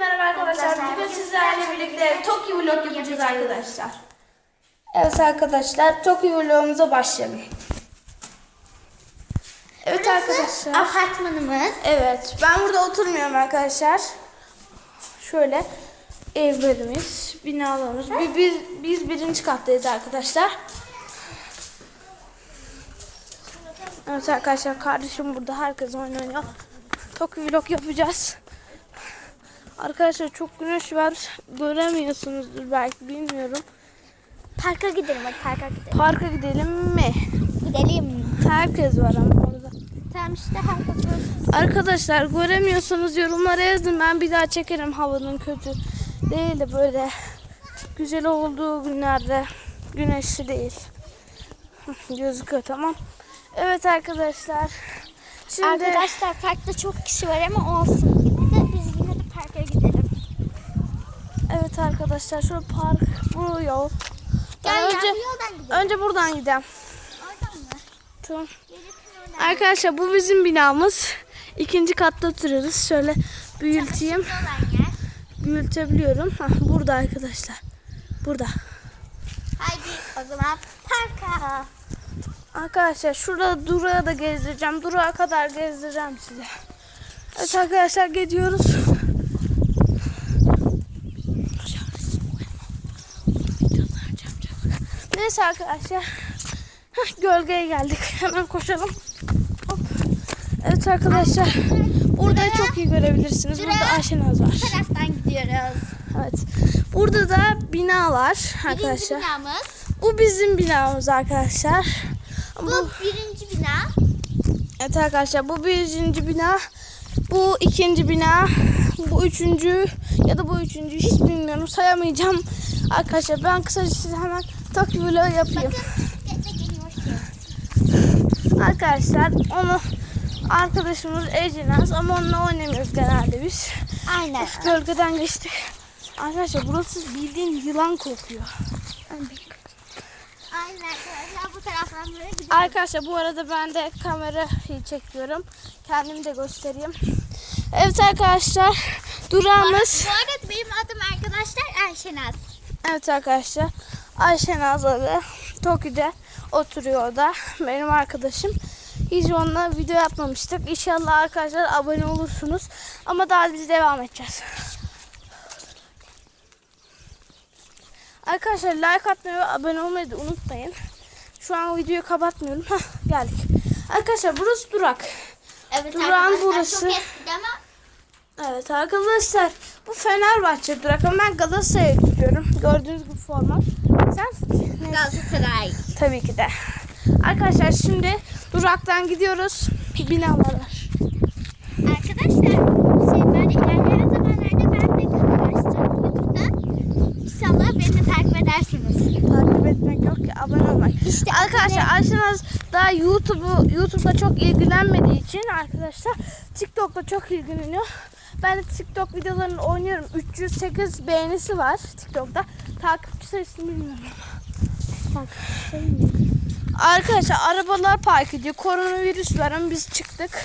merhaba arkadaşlar. Bugün sizlerle birlikte Tokyo vlog yapacağız arkadaşlar. Evet arkadaşlar Tokyo vlogumuza başlayalım. Evet arkadaşlar. Apartmanımız. Evet ben burada oturmuyorum arkadaşlar. Şöyle evlerimiz, binalarımız. Biz, biz, biz birinci kattayız arkadaşlar. Evet arkadaşlar kardeşim burada herkes oynuyor. Tokyo vlog yapacağız. Arkadaşlar çok güneş var. Göremiyorsunuzdur belki bilmiyorum. Parka gidelim hadi parka gidelim. Parka gidelim mi? Gidelim. Herkes var ama orada. Tamam işte herkes görsün. Arkadaşlar göremiyorsanız yorumlara yazın. Ben bir daha çekerim havanın kötü değil de böyle güzel olduğu günlerde güneşli değil. Gözüküyor tamam. Evet arkadaşlar. Şimdi Arkadaşlar parkta çok kişi var ama olsun. Bir de biz yine de parka gidelim. Evet arkadaşlar şu park bu yol. Gel önce gidelim. önce buradan gidelim. Oradan mı? Tamam. Arkadaşlar bu bizim binamız. İkinci katta oturuyoruz. Şöyle büyüteyim. Büyütebiliyorum. Hah, burada arkadaşlar. Burada. Haydi o zaman parka. Arkadaşlar şurada durağı da gezdireceğim. Durağa kadar gezdireceğim size. Evet arkadaşlar gidiyoruz. Neyse arkadaşlar. Gölgeye geldik. Hemen koşalım. Hop. Evet arkadaşlar. Burada çok iyi görebilirsiniz. Burada Ayşenaz var. Bu taraftan gidiyoruz. Evet. Burada da bina var Birinci arkadaşlar. binamız. Bu bizim binamız arkadaşlar. Bu birinci bina. Evet arkadaşlar bu birinci bina. Bu ikinci bina. Bu üçüncü ya da bu üçüncü hiç bilmiyorum sayamayacağım. Arkadaşlar ben kısaca size hemen Tokyo vlog yapayım. Arkadaşlar onu arkadaşımız Ecenaz ama onunla oynamıyoruz genelde biz. Aynen. Gölgeden geçtik. Arkadaşlar burası bildiğin yılan kokuyor. Aynen arkadaşlar bu taraftan böyle gidiyoruz. Arkadaşlar bu arada ben de kamerayı çekiyorum. Kendimi de göstereyim. Evet arkadaşlar durağımız. Bu arada benim adım arkadaşlar Ayşenaz. Evet arkadaşlar Ayşe Nazlı Tokyo'da oturuyor da benim arkadaşım. Hiç onunla video yapmamıştık. İnşallah arkadaşlar abone olursunuz. Ama daha biz devam edeceğiz. Arkadaşlar like atmayı ve abone olmayı da unutmayın. Şu an videoyu kapatmıyorum. Hah geldik. Arkadaşlar burası durak. Evet Durağın burası. çok eski ama Evet arkadaşlar bu Fenerbahçe durak ama ben Galatasaray'ı tutuyorum. Gördüğünüz gibi forma. Galatasaray. Tabii ki de. Arkadaşlar şimdi duraktan gidiyoruz. Binalar. Arkadaşlar şey böyle ilerleyen zamanlarda ben de kanal açacağım YouTube'da. İnşallah beni de takip edersiniz. Takip etmek yok ki abone olmak. İşte Arkadaşlar Ayşenaz daha YouTube'u YouTube'da çok ilgilenmediği için arkadaşlar TikTok'ta çok ilgileniyor. Ben de TikTok videolarını oynuyorum. 308 beğenisi var TikTok'ta. Takipçi sayısını bilmiyorum. Arkadaşlar arabalar park ediyor. Koronavirüs var ama biz çıktık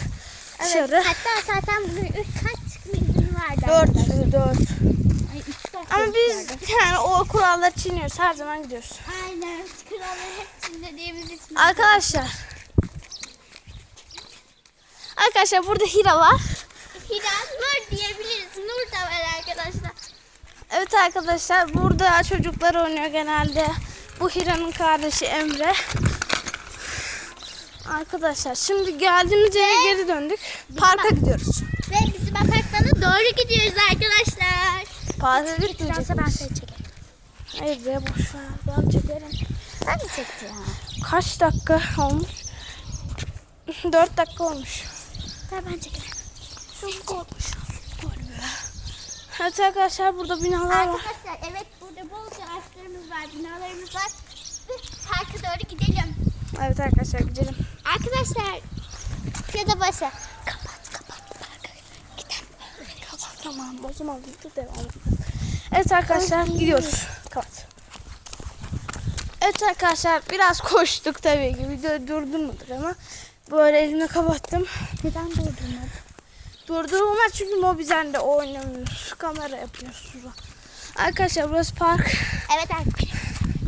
dışarı. Evet, hatta zaten bugün üç kaç gün vardı. 4 4. Ay, üç dört Ama biz yani o kuralları çiğniyoruz. Her zaman gidiyoruz. Aynen. Kralları hep çinlediğimiz için. Arkadaşlar. Arkadaşlar burada Hira var. Hiraz Nur diyebiliriz. Nur da var arkadaşlar. Evet arkadaşlar burada çocuklar oynuyor genelde. Bu Hira'nın kardeşi Emre. Arkadaşlar şimdi geldiğimiz yere geri döndük. Parka gidiyoruz. Ve bizim apartmana doğru gidiyoruz arkadaşlar. Parka da ben seni çekerim. Hayır be boş ver. Ben çekerim. Ben mi çektim ya? Kaç dakika olmuş? 4 dakika olmuş. Ben ben çekerim. Çok korkmuş. Evet arkadaşlar burada binalar var. Arkadaşlar evet burada bolca ağaçlarımız var, binalarımız var. Biz parka doğru gidelim. Evet arkadaşlar gidelim. Arkadaşlar ya da başa. Kapat kapat parka gidelim. Kapat tamam o zaman video devam. Evet arkadaşlar gidiyoruz. Kapat. Evet arkadaşlar biraz koştuk tabii ki. Video durdurmadık ama böyle elimi kapattım. Neden durdurmadın? Durdurulmaz çünkü Mobizen'de oynamıyoruz. Kamera yapıyoruz. Arkadaşlar burası park. Evet arkadaşlar.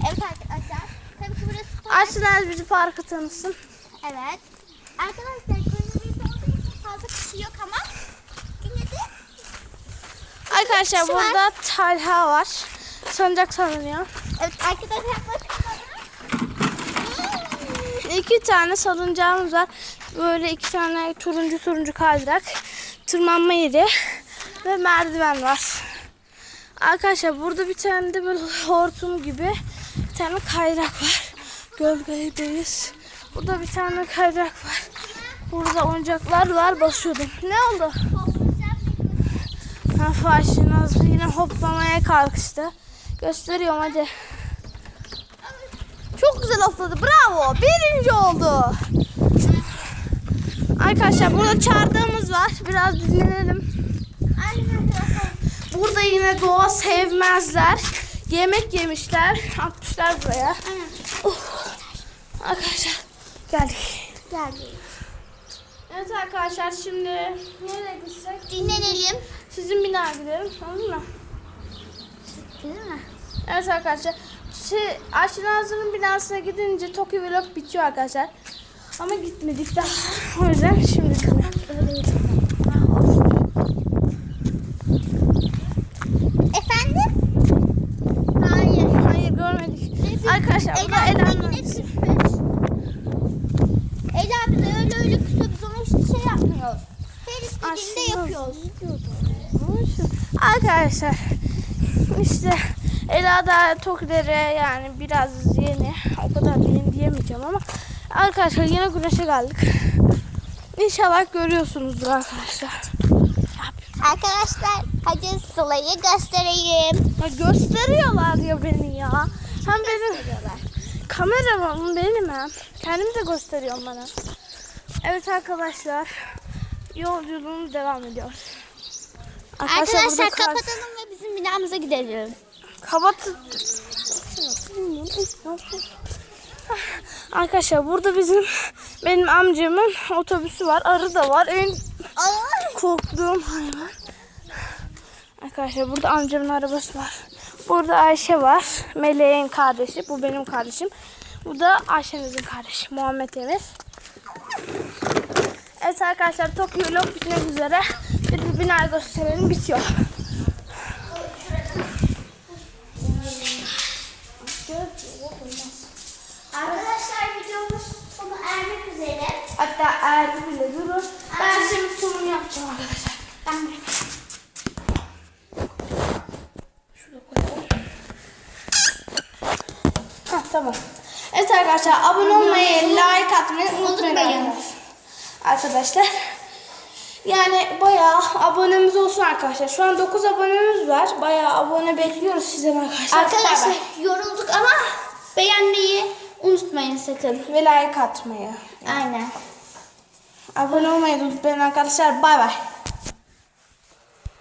Evet arkadaşlar. Tabii ki burası park. Açsınlar bizi parkı tanısın. Evet. Arkadaşlar koronavirüs olduğu için fazla kişi yok ama yine de Arkadaşlar Şu var. burada Talha var. Sancak salınıyor. evet arkadaşlar bakın İki tane salıncağımız var. Böyle iki tane turuncu turuncu kaydırak. Tırmanma yeri ve merdiven var. Arkadaşlar burada bir tane de böyle hortum gibi bir tane kaydırak var. Gölgedeyiz. Burada bir tane kaydırak var. Burada oyuncaklar var. Basıyordum. Ne oldu? Ha Faşinaz yine hoplamaya kalkıştı. Gösteriyorum hadi. Çok güzel hopladı. Bravo. Birinci oldu. Arkadaşlar burada çardağımız var. Biraz dinlenelim. Burada yine doğa sevmezler. Yemek yemişler. Atmışlar buraya. Of. Arkadaşlar geldik. Geldi. Evet arkadaşlar şimdi nereye gitsek? Dinlenelim. Sizin bina gidelim. Tamam mı? Değil mi? Evet arkadaşlar. Şey, Aşinazı'nın binasına gidince Tokyo Vlog bitiyor arkadaşlar. Ama gitmedik daha. O yüzden şimdi gidiyorum. Efendim? Hayır. Hayır görmedik. Arkadaşlar Ela Ela'nın bize yine çıkmış. Ela bize öyle öyle kısa biz ona hiçbir şey yapmıyoruz. Her istediğinde yapıyoruz. Arkadaşlar işte Ela da Tokyo'lere yani biraz yeni. O kadar da yeni diyemeyeceğim ama arkadaşlar yine güneşe geldik. İnşallah görüyorsunuzdur arkadaşlar. Arkadaşlar hadi Sıla'yı göstereyim. Ya gösteriyorlar ya beni ya. Hem benim kameramanım benim hem. Kendim de gösteriyorum bana. Evet arkadaşlar. Yolculuğumuz devam ediyor. Arkadaşlar burada kar- kapatalım ve bizim binamıza gidelim. Kapat. Arkadaşlar burada bizim benim amcamın otobüsü var. Arı da var. En korktuğum hayvan. Arkadaşlar burada amcamın arabası var. Burada Ayşe var. Meleğin kardeşi. Bu benim kardeşim. Bu da Ayşe'mizin kardeşi. Muhammed Emir. Evet arkadaşlar Tokyo Vlog bitmek üzere. Bir de binayı gösterelim. Bitiyor. Arkadaşlar videomuz sona ermek üzere. Hatta erdi bile durur. Ben şimdi sunum yapacağım arkadaşlar. Ben koyalım. Hah tamam. Evet arkadaşlar abone olmayı, like atmayı unutmayın. Arkadaşlar. Yani bayağı abonemiz olsun arkadaşlar. Şu an 9 abonemiz var. Bayağı abone bekliyoruz sizden arkadaşlar. Arkadaşlar yorulduk ama beğenmeyi unutmayın sakın. Ve like atmayı. Aynen. Abone olmayı unutmayın arkadaşlar. Bay bay.